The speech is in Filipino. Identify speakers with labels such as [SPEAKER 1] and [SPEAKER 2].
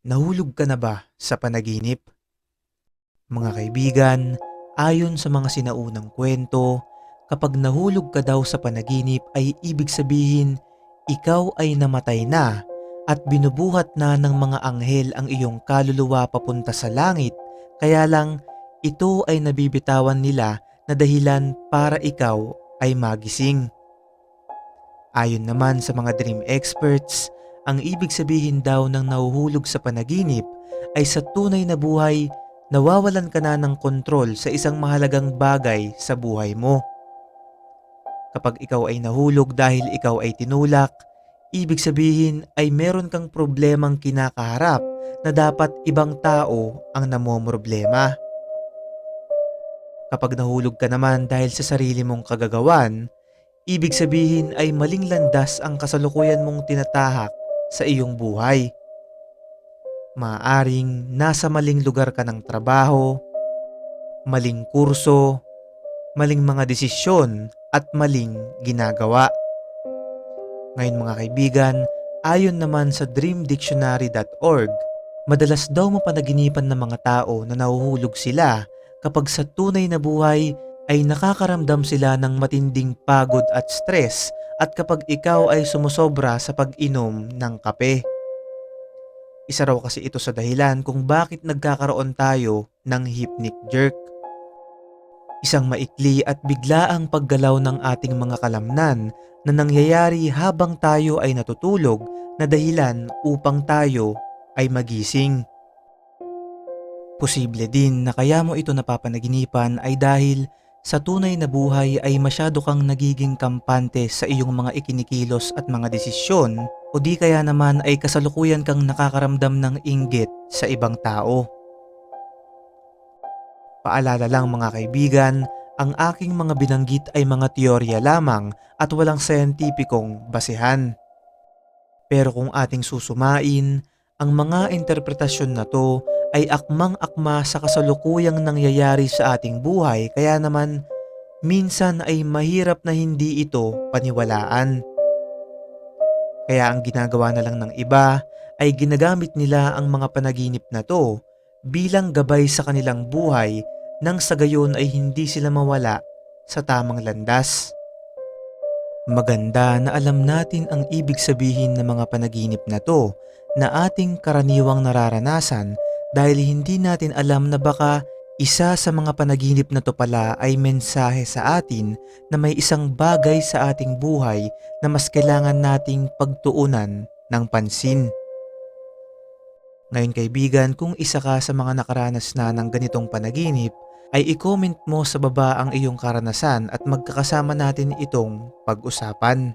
[SPEAKER 1] Nahulog ka na ba sa panaginip? Mga kaibigan, ayon sa mga sinaunang kwento, kapag nahulog ka daw sa panaginip ay ibig sabihin ikaw ay namatay na at binubuhat na ng mga anghel ang iyong kaluluwa papunta sa langit kaya lang ito ay nabibitawan nila na dahilan para ikaw ay magising. Ayon naman sa mga dream experts, ang ibig sabihin daw ng nahuhulog sa panaginip ay sa tunay na buhay, nawawalan ka na ng kontrol sa isang mahalagang bagay sa buhay mo. Kapag ikaw ay nahulog dahil ikaw ay tinulak, ibig sabihin ay meron kang problemang kinakaharap na dapat ibang tao ang namomroblema. Kapag nahulog ka naman dahil sa sarili mong kagagawan, ibig sabihin ay maling landas ang kasalukuyan mong tinatahak sa iyong buhay. Maaring nasa maling lugar ka ng trabaho, maling kurso, maling mga desisyon at maling ginagawa. Ngayon mga kaibigan, ayon naman sa dreamdictionary.org, madalas daw mapanaginipan ng mga tao na nahuhulog sila kapag sa tunay na buhay ay nakakaramdam sila ng matinding pagod at stress at kapag ikaw ay sumusobra sa pag-inom ng kape. Isa raw kasi ito sa dahilan kung bakit nagkakaroon tayo ng hypnic jerk. Isang maikli at biglaang paggalaw ng ating mga kalamnan na nangyayari habang tayo ay natutulog na dahilan upang tayo ay magising. Posible din na kaya mo ito napapanaginipan ay dahil sa tunay na buhay ay masyado kang nagiging kampante sa iyong mga ikinikilos at mga desisyon o di kaya naman ay kasalukuyan kang nakakaramdam ng inggit sa ibang tao. Paalala lang mga kaibigan, ang aking mga binanggit ay mga teorya lamang at walang scientificong basehan. Pero kung ating susumain, ang mga interpretasyon na to ay akmang-akma sa kasalukuyang nangyayari sa ating buhay kaya naman minsan ay mahirap na hindi ito paniwalaan. Kaya ang ginagawa na lang ng iba ay ginagamit nila ang mga panaginip na to bilang gabay sa kanilang buhay nang sa gayon ay hindi sila mawala sa tamang landas. Maganda na alam natin ang ibig sabihin ng mga panaginip na to na ating karaniwang nararanasan dahil hindi natin alam na baka isa sa mga panaginip na to pala ay mensahe sa atin na may isang bagay sa ating buhay na mas kailangan nating pagtuunan ng pansin. Ngayon kaibigan, kung isa ka sa mga nakaranas na ng ganitong panaginip, ay i-comment mo sa baba ang iyong karanasan at magkakasama natin itong pag-usapan.